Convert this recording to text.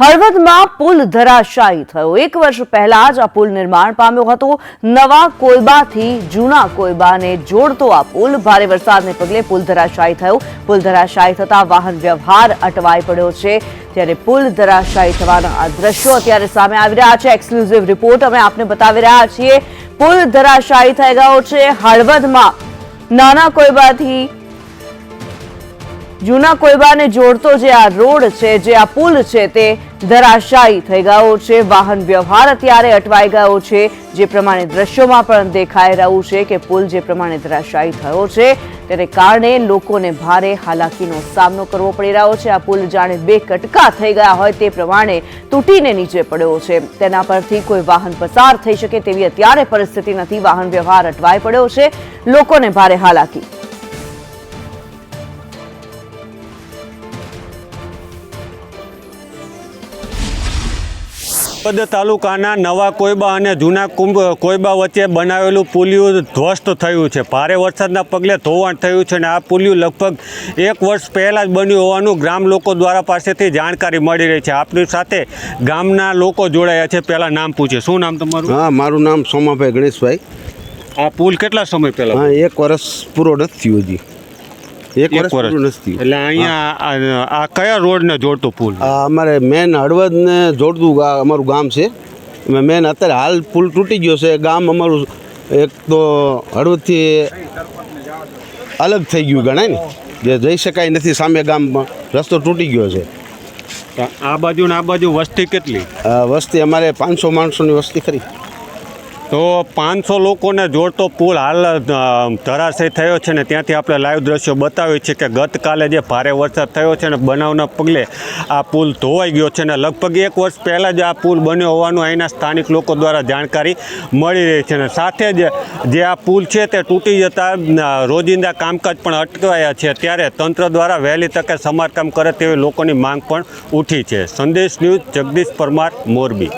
હળવદમાં પુલ ધરાશાયી થયો. એક વર્ષ પહેલા જ આ પુલ નિર્માણ પામ્યો હતો. નવા કોયબાથી જૂના કોયબાને જોડતો આ પુલ ભારે વરસાદને પગલે પુલ ધરાશાયી થયો. પુલ ધરાશાયી થતા વાહન વ્યવહાર અટવાઈ પડ્યો છે. ત્યારે પુલ ધરાશાયી થવાના આ દ્રશ્યો અત્યારે સામે આવી રહ્યા છે. એક્સક્લુઝિવ રિપોર્ટ અમે આપને બતાવી રહ્યા છીએ. પુલ ધરાશાયી થઈ ગયો છે. હળવદમાં નાના કોયબાથી જૂના કોયબાને જોડતો જે આ રોડ છે, જે આ પુલ છે, તે ધરાશાયી થઈ ગયો છે. વાહન વ્યવહાર અત્યારે અટવાઈ ગયો છે. જે પ્રમાણે દ્રશ્યોમાં પણ દેખાઈ રહ્યું છે કે પુલ જે પ્રમાણે ધરાશાયી થયો છે, તેને કારણે લોકોને ભારે હાલાકીનો સામનો કરવો પડી રહ્યો છે. આ પુલ જાણે બે કટકા થઈ ગયા હોય તે પ્રમાણે તૂટીને નીચે પડ્યો છે. તેના પરથી કોઈ વાહન પસાર થઈ શકે તેવી અત્યારે પરિસ્થિતિ નથી. વાહન વ્યવહાર અટવાઈ પડ્યો છે. લોકોને ભારે હાલાકી. હળવદ તાલુકાના નવા કોયબા અને જૂના કુંભ કોયબા વચ્ચે બનાવેલું પુલિયું ધ્વસ્ત થયું છે. ભારે વરસાદના પગલે ધોવાણ થયું છે અને આ પુલિયું લગભગ એક વર્ષ પહેલાં જ બન્યું હોવાનું ગ્રામ લોકો દ્વારા પાસેથી જાણકારી મળી રહી છે. આપની સાથે ગામના લોકો જોડાયા છે. પહેલાં નામ પૂછે શું નામ તમારું? હા મારું નામ સોમાભાઈ ગણેશભાઈ. આ પુલ કેટલા સમય પહેલાં? હા એક વર્ષ પૂરો નથી થયું હજી. એક વર્ષ પૂરું નથી એટલે અહીંયા આ- કયા રોડને જોડતો પુલ? અમારે મેન હળવદને જોડતું અમારું ગામ છે. મેન અત્યારે હાલ પુલ તૂટી ગયો છે. ગામ અમારું એક તો હળવદથી અલગ થઈ ગયું ગણાય ને. જે જઈ શકાય નથી સામે ગામમાં રસ્તો તૂટી ગયો છે. આ બાજુ ને આ બાજુ વસ્તી કેટલી? વસ્તી અમારે પાંચસો માણસોની વસ્તી ખરી. તો પાંચસો લોકોને જોડતો પુલ હાલ ધરાશય થયો છે ને ત્યાંથી આપણે લાઈવ દ્રશ્યો બતાવીએ છીએ કે ગતકાલે જે ભારે વરસાદ થયો છે ને બનાવના પગલે આ પુલ ધોવાઈ ગયો છે ને લગભગ એક વર્ષ પહેલાં જ આ પુલ બન્યો હોવાનું અહીંના સ્થાનિક લોકો દ્વારા જાણકારી મળી રહી છે ને સાથે જ જે આ પુલ છે તે તૂટી જતા રોજિંદા કામકાજ પણ અટકાયા છે. ત્યારે તંત્ર દ્વારા વહેલી તકે સમારકામ કરે તેવી લોકોની માંગ પણ ઉઠી છે. સંદેશ ન્યૂઝ જગદીશ પરમાર મોરબી.